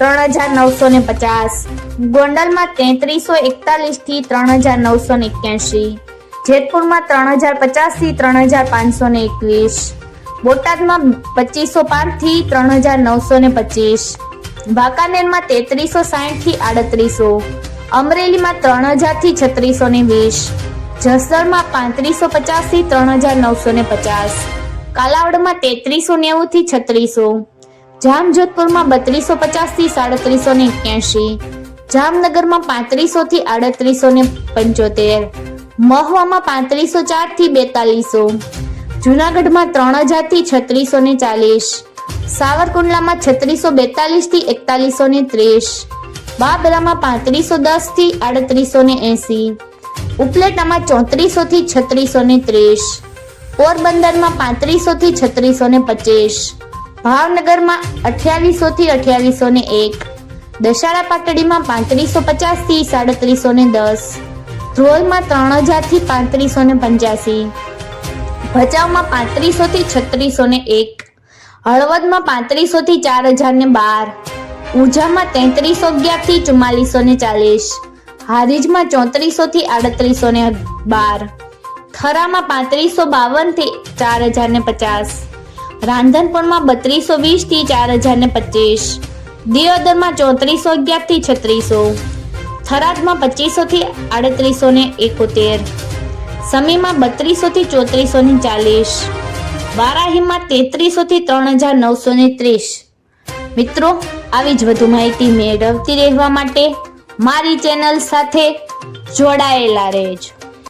ત્રણ હજાર નવસો ને પચાસ. ગોંડલમાં તેત્રીસો એકતાલીસથી ત્રણ હજાર નવસો ને એક્યાસી જેતપુરમાં ત્રણ હજાર પચાસથી ત્રણ હજાર પાંચસો ને એકવીસ. બોટાદમાં પચીસો પાંચથી ત્રણ હજાર નવસો ને પચીસ. વાંકાનેરમાં તેત્રીસો સાઠથી આડત્રીસો. અમરેલીમાં ત્રણ હજારથી છત્રીસો ને વીસ. જસદણમાં પાંત્રીસો પચાસથી ત્રણ હજાર નવસો ને પચાસ. કાલાવડમાં તેત્રીસો નેવું થી છત્રીસો. જામજોધપુરમાં બત્રીસો પચાસથી સાડત્રીસો ને એક્યાસી જામનગરમાં પાંત્રીસો થી આડત્રીસો ને પંચોતેર. મહવામાં પાંત્રીસો ચારથી બેતાલીસો. જુનાગઢમાં ત્રણ હજારથી છત્રીસો ને ચાલીસ. સાવરકુંડલામાં છત્રીસો બેતાલીસથી એકતાલીસો ને ત્રીસ. બાબરામાં પાંત્રીસો દસથી આડત્રીસો ને એસી. ઉપલેટામાં ચોત્રીસો થી છત્રીસો ને ત્રીસ. પોરબંદરમાં પાંત્રીસો થી છત્રીસો ને પચીસ. ભાવનગરમાં અઠ્યાવીસો થી અઠ્યાવીસો ને એક દશાળા પાટડીમાં પાંત્રીસો પચાસથી સાડત્રીસો ને દસ, ધ્રોલમાં ત્રણ હજારથી પાંત્રીસો ને પંચ્યાસી, ભચાઉમાં પાંત્રીસો થી છત્રીસો ને એક, હળવદમાં પાંત્રીસો થી ચાર હજાર ને બાર ઉંઝામાં તેત્રીસો અગિયારથી ચુમ્માલીસો ને ચાલીસ, હારીજમાં ચોત્રીસો થી આડત્રીસો ને બાર, થરામાં પાંત્રીસો બાવનથી ચાર હજાર ને પચાસ રાંધનપુરમાં બત્રીસો વીસથી ચાર હજાર ને પચીસ. દિયોદરમાં ચોત્રીસો અગિયારથી છત્રીસો. થરાદમાં પચીસો થી આડત્રીસો ને એકોતેર. સમીમાં બત્રીસો થી ચોત્રીસો ને ચાલીસ. વારાહીમાં તેત્રીસો થી ત્રણ હજાર નવસો ને ત્રીસ. મિત્રો, આવી જ વધુ માહિતી મેળવતી રહેવા માટે મારી ચેનલ સાથે જોડાયેલા રહેજો.